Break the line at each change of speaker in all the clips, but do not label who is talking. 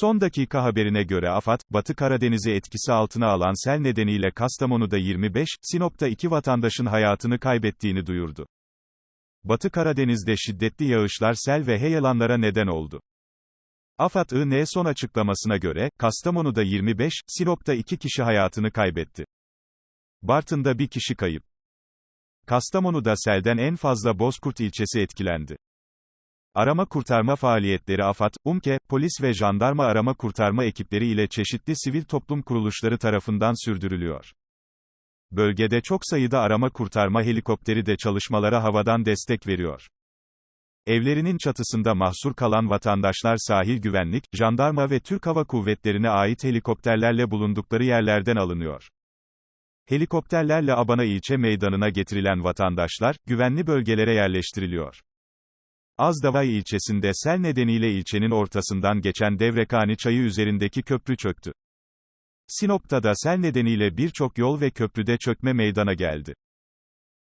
Son dakika haberine göre AFAD, Batı Karadeniz'i etkisi altına alan sel nedeniyle Kastamonu'da 25, Sinop'ta 2 vatandaşın hayatını kaybettiğini duyurdu. Batı Karadeniz'de şiddetli yağışlar sel ve heyelanlara neden oldu. AFAD-IN son açıklamasına göre, Kastamonu'da 25, Sinop'ta 2 kişi hayatını kaybetti. Bartın'da bir kişi kayıp. Kastamonu'da selden en fazla Bozkurt ilçesi etkilendi. Arama kurtarma faaliyetleri AFAD, UMKE, polis ve jandarma arama kurtarma ekipleri ile çeşitli sivil toplum kuruluşları tarafından sürdürülüyor. Bölgede çok sayıda arama kurtarma helikopteri de çalışmalara havadan destek veriyor. Evlerinin çatısında mahsur kalan vatandaşlar sahil güvenlik, jandarma ve Türk Hava Kuvvetleri'ne ait helikopterlerle bulundukları yerlerden alınıyor. Helikopterlerle Abana ilçe meydanına getirilen vatandaşlar, güvenli bölgelere yerleştiriliyor. Azdavay ilçesinde sel nedeniyle ilçenin ortasından geçen Devrekani çayı üzerindeki köprü çöktü. Sinop'ta da sel nedeniyle birçok yol ve köprüde çökme meydana geldi.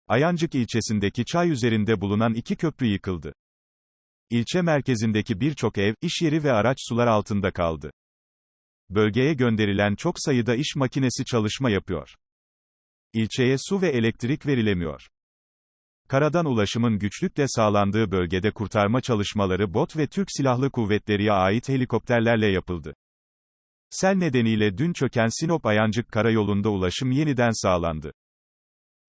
Ayancık ilçesindeki çay üzerinde bulunan iki köprü yıkıldı. İlçe merkezindeki birçok ev, iş yeri ve araç sular altında kaldı. Bölgeye gönderilen çok sayıda iş makinesi çalışma yapıyor. İlçeye su ve elektrik verilemiyor. Karadan ulaşımın güçlükle sağlandığı bölgede kurtarma çalışmaları bot ve Türk Silahlı Kuvvetleri'ye ait helikopterlerle yapıldı. Sel nedeniyle dün çöken Sinop Ayancık karayolunda ulaşım yeniden sağlandı.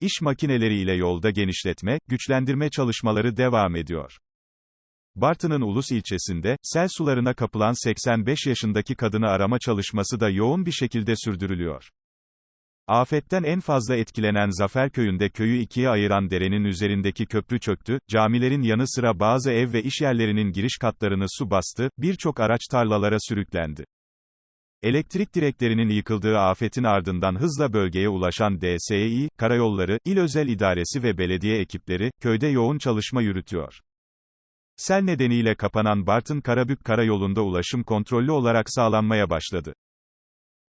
İş makineleriyle yolda genişletme, güçlendirme çalışmaları devam ediyor. Bartın'ın Ulus ilçesinde, sel sularına kapılan 85 yaşındaki kadını arama çalışması da yoğun bir şekilde sürdürülüyor. Afetten en fazla etkilenen Zafer Köyü'nde köyü ikiye ayıran derenin üzerindeki köprü çöktü, camilerin yanı sıra bazı ev ve iş yerlerinin giriş katlarını su bastı, birçok araç tarlalara sürüklendi. Elektrik direklerinin yıkıldığı afetin ardından hızla bölgeye ulaşan DSİ, Karayolları, İl Özel İdaresi ve belediye ekipleri, köyde yoğun çalışma yürütüyor. Sel nedeniyle kapanan Bartın Karabük Karayolu'nda ulaşım kontrollü olarak sağlanmaya başladı.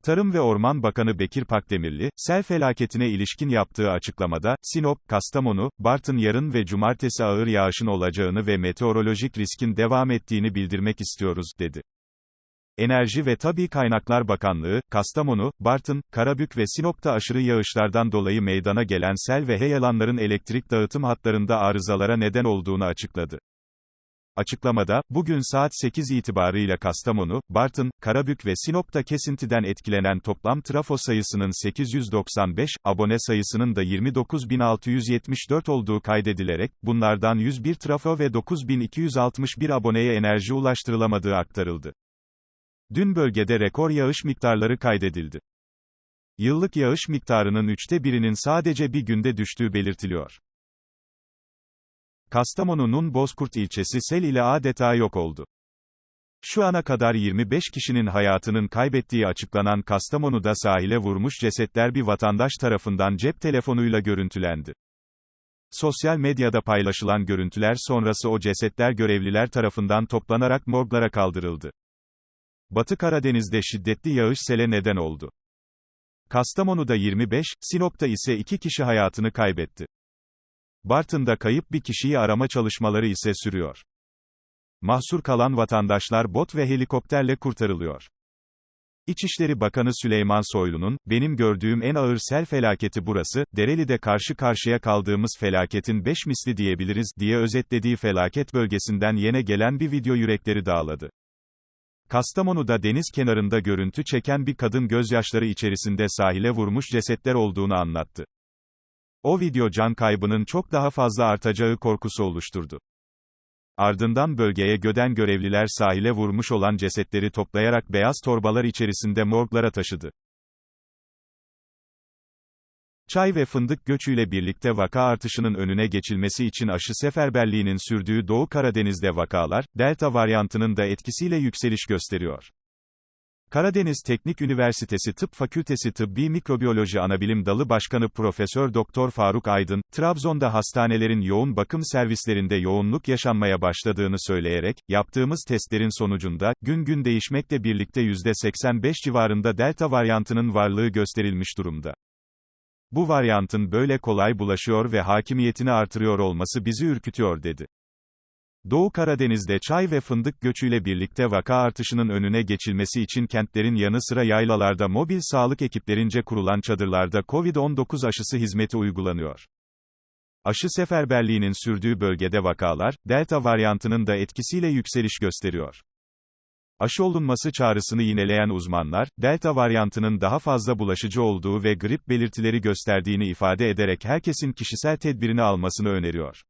Tarım ve Orman Bakanı Bekir Pakdemirli, sel felaketine ilişkin yaptığı açıklamada, Sinop, Kastamonu, Bartın yarın ve cumartesi ağır yağışın olacağını ve meteorolojik riskin devam ettiğini bildirmek istiyoruz, dedi. Enerji ve Tabi Kaynaklar Bakanlığı, Kastamonu, Bartın, Karabük ve Sinop'ta aşırı yağışlardan dolayı meydana gelen sel ve heyelanların elektrik dağıtım hatlarında arızalara neden olduğunu açıkladı. Açıklamada, bugün saat 8 itibarıyla Kastamonu, Bartın, Karabük ve Sinop'ta kesintiden etkilenen toplam trafo sayısının 895, abone sayısının da 29.674 olduğu kaydedilerek, bunlardan 101 trafo ve 9.261 aboneye enerji ulaştırılamadığı aktarıldı. Dün bölgede rekor yağış miktarları kaydedildi. Yıllık yağış miktarının üçte birinin sadece bir günde düştüğü belirtiliyor. Kastamonu'nun Bozkurt ilçesi sel ile adeta yok oldu. Şu ana kadar 25 kişinin hayatının kaybettiği açıklanan Kastamonu'da sahile vurmuş cesetler bir vatandaş tarafından cep telefonuyla görüntülendi. Sosyal medyada paylaşılan görüntüler sonrası o cesetler görevliler tarafından toplanarak morglara kaldırıldı. Batı Karadeniz'de şiddetli yağış sele neden oldu. Kastamonu'da 25, Sinop'ta ise 2 kişi hayatını kaybetti. Bartın'da kayıp bir kişiyi arama çalışmaları ise sürüyor. Mahsur kalan vatandaşlar bot ve helikopterle kurtarılıyor. İçişleri Bakanı Süleyman Soylu'nun, benim gördüğüm en ağır sel felaketi burası, Dereli'de karşı karşıya kaldığımız felaketin beş misli diyebiliriz, diye özetlediği felaket bölgesinden yine gelen bir video yürekleri dağladı. Kastamonu'da deniz kenarında görüntü çeken bir kadın gözyaşları içerisinde sahile vurmuş cesetler olduğunu anlattı. O video can kaybının çok daha fazla artacağı korkusu oluşturdu. Ardından bölgeye göden görevliler sahile vurmuş olan cesetleri toplayarak beyaz torbalar içerisinde morglara taşıdı. Çay ve fındık göçüyle birlikte vaka artışının önüne geçilmesi için aşı seferberliğinin sürdüğü Doğu Karadeniz'de vakalar, Delta varyantının da etkisiyle yükseliş gösteriyor. Karadeniz Teknik Üniversitesi Tıp Fakültesi Tıbbi Mikrobiyoloji Anabilim Dalı Başkanı Profesör Doktor Faruk Aydın, Trabzon'da hastanelerin yoğun bakım servislerinde yoğunluk yaşanmaya başladığını söyleyerek, yaptığımız testlerin sonucunda, gün gün değişmekle birlikte %85 civarında delta varyantının varlığı gösterilmiş durumda. Bu varyantın böyle kolay bulaşıyor ve hakimiyetini artırıyor olması bizi ürkütüyor dedi. Doğu Karadeniz'de çay ve fındık göçüyle birlikte vaka artışının önüne geçilmesi için kentlerin yanı sıra yaylalarda mobil sağlık ekiplerince kurulan çadırlarda COVID-19 aşısı hizmeti uygulanıyor. Aşı seferberliğinin sürdüğü bölgede vakalar, Delta varyantının da etkisiyle yükseliş gösteriyor. Aşı olunması çağrısını yineleyen uzmanlar, Delta varyantının daha fazla bulaşıcı olduğu ve grip belirtileri gösterdiğini ifade ederek herkesin kişisel tedbirini almasını öneriyor.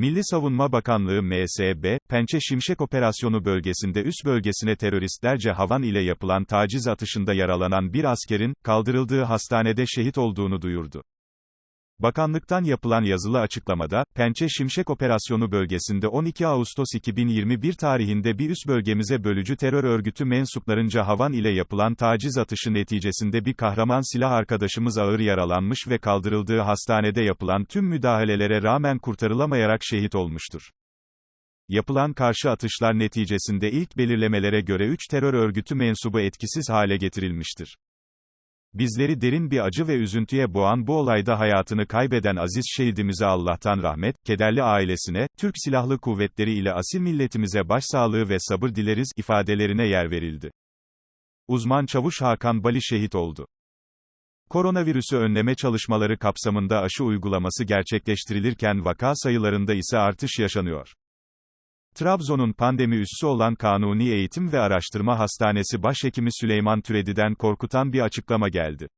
Milli Savunma Bakanlığı MSB, Pençe Şimşek Operasyonu bölgesinde üst bölgesine teröristlerce havan ile yapılan taciz atışında yaralanan bir askerin, kaldırıldığı hastanede şehit olduğunu duyurdu. Bakanlıktan yapılan yazılı açıklamada, Pençe Şimşek Operasyonu bölgesinde 12 Ağustos 2021 tarihinde bir üst bölgemize bölücü terör örgütü mensuplarınca havan ile yapılan taciz atışı neticesinde bir kahraman silah arkadaşımız ağır yaralanmış ve kaldırıldığı hastanede yapılan tüm müdahalelere rağmen kurtarılamayarak şehit olmuştur. Yapılan karşı atışlar neticesinde ilk belirlemelere göre 3 terör örgütü mensubu etkisiz hale getirilmiştir. Bizleri derin bir acı ve üzüntüye boğan bu olayda hayatını kaybeden aziz şehidimize Allah'tan rahmet, kederli ailesine, Türk Silahlı Kuvvetleri ile asil milletimize başsağlığı ve sabır dileriz ifadelerine yer verildi. Uzman çavuş Hakan Bali şehit oldu. Koronavirüsü önleme çalışmaları kapsamında aşı uygulaması gerçekleştirilirken vaka sayılarında ise artış yaşanıyor. Trabzon'un pandemi üssü olan Kanuni Eğitim ve Araştırma Hastanesi Başhekimi Süleyman Türedi'den korkutan bir açıklama geldi.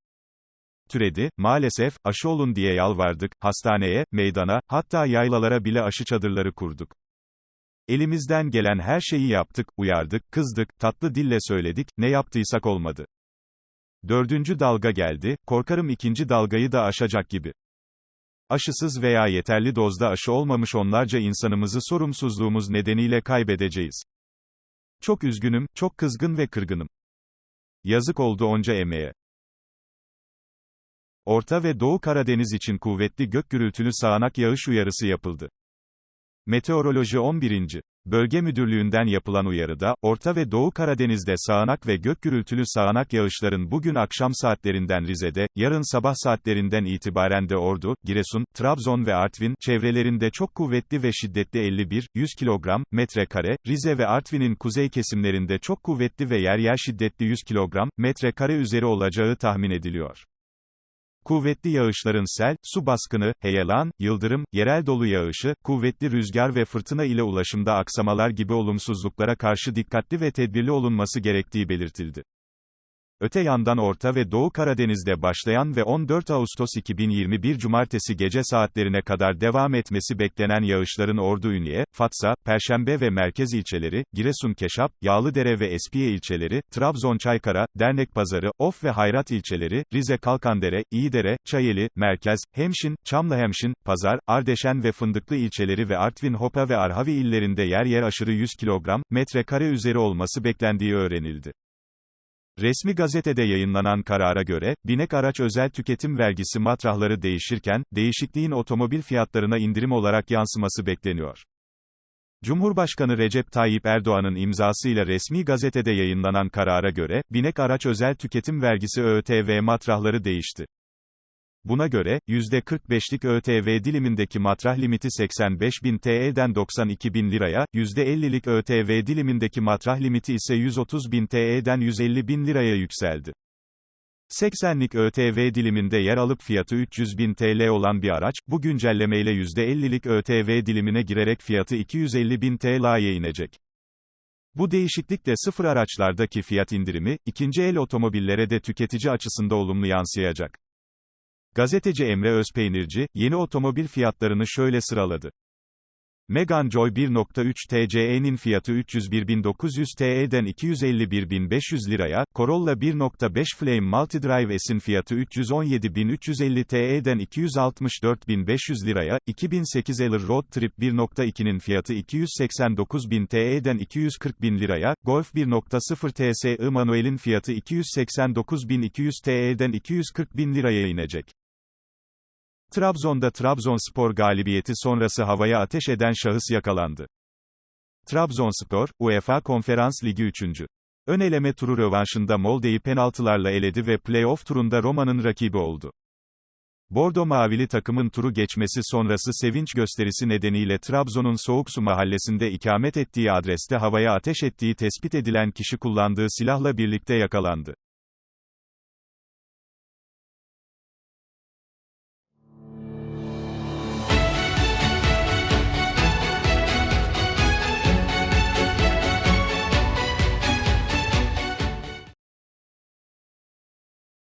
Türedi, maalesef, aşı olun diye yalvardık, hastaneye, meydana, hatta yaylalara bile aşı çadırları kurduk. Elimizden gelen her şeyi yaptık, uyardık, kızdık, tatlı dille söyledik, ne yaptıysak olmadı. Dördüncü dalga geldi, korkarım ikinci dalgayı da aşacak gibi. Aşısız veya yeterli dozda aşı olmamış onlarca insanımızı sorumsuzluğumuz nedeniyle kaybedeceğiz. Çok üzgünüm, çok kızgın ve kırgınım. Yazık oldu onca emeğe. Orta ve Doğu Karadeniz için kuvvetli gök gürültülü sağanak yağış uyarısı yapıldı. Meteoroloji 11. Bölge Müdürlüğü'nden yapılan uyarıda, Orta ve Doğu Karadeniz'de sağanak ve gök gürültülü sağanak yağışların bugün akşam saatlerinden Rize'de, yarın sabah saatlerinden itibaren de Ordu, Giresun, Trabzon ve Artvin, çevrelerinde çok kuvvetli ve şiddetli 51, 100 kilogram, metrekare, Rize ve Artvin'in kuzey kesimlerinde çok kuvvetli ve yer yer şiddetli 100 kilogram, metrekare üzeri olacağı tahmin ediliyor. Kuvvetli yağışların sel, su baskını, heyelan, yıldırım, yerel dolu yağışı, kuvvetli rüzgar ve fırtına ile ulaşımda aksamalar gibi olumsuzluklara karşı dikkatli ve tedbirli olunması gerektiği belirtildi. Öte yandan Orta ve Doğu Karadeniz'de başlayan ve 14 Ağustos 2021 Cumartesi gece saatlerine kadar devam etmesi beklenen yağışların Ordu Ünye, Fatsa, Perşembe ve Merkez ilçeleri, Giresun Keşap, Yağlıdere ve Espiye ilçeleri, Trabzon Çaykara, Dernek Pazarı, Of ve Hayrat ilçeleri, Rize Kalkandere, İyidere, Çayeli, Merkez, Hemşin, Çamlıhemşin, Pazar, Ardeşen ve Fındıklı ilçeleri ve Artvin Hopa ve Arhavi illerinde yer yer aşırı 100 kilogram, metrekare üzeri olması beklendiği öğrenildi. Resmi gazetede yayınlanan karara göre, binek araç özel tüketim vergisi matrahları değişirken, değişikliğin otomobil fiyatlarına indirim olarak yansıması bekleniyor. Cumhurbaşkanı Recep Tayyip Erdoğan'ın imzasıyla resmi gazetede yayınlanan karara göre, binek araç özel tüketim vergisi ÖTV matrahları değişti. Buna göre, %45'lik ÖTV dilimindeki matrah limiti 85.000 TL'den 92.000 liraya, %50'lik ÖTV dilimindeki matrah limiti ise 130.000 TL'den 150.000 liraya yükseldi. 80'lik ÖTV diliminde yer alıp fiyatı 300.000 TL olan bir araç, bu güncellemeyle %50'lik ÖTV dilimine girerek fiyatı 250.000 TL'ye inecek. Bu değişiklikle sıfır araçlardaki fiyat indirimi, ikinci el otomobillere de tüketici açısında olumlu yansıyacak. Gazeteci Emre Özpeynirci, yeni otomobil fiyatlarını şöyle sıraladı. Megane Joy 1.3 TCE'nin fiyatı 301.900 TL'den 251.500 liraya, Corolla 1.5 Flame Multidrive S'in fiyatı 317.350 TL'den 264.500 liraya, 2008 Eller Road Trip 1.2'nin fiyatı 289.000 TL'den 240.000 liraya, Golf 1.0 TSI Manuel'in fiyatı 289.200 TL'den 240.000 liraya inecek. Trabzon'da Trabzonspor galibiyeti sonrası havaya ateş eden şahıs yakalandı. Trabzonspor, UEFA Konferans Ligi 3. Ön eleme turu rövanşında Molde'yi penaltılarla eledi ve play-off turunda Roma'nın rakibi oldu. Bordo Mavili takımın turu geçmesi sonrası sevinç gösterisi nedeniyle Trabzon'un Soğuksu mahallesinde ikamet ettiği adreste havaya ateş ettiği tespit edilen kişi kullandığı silahla birlikte yakalandı.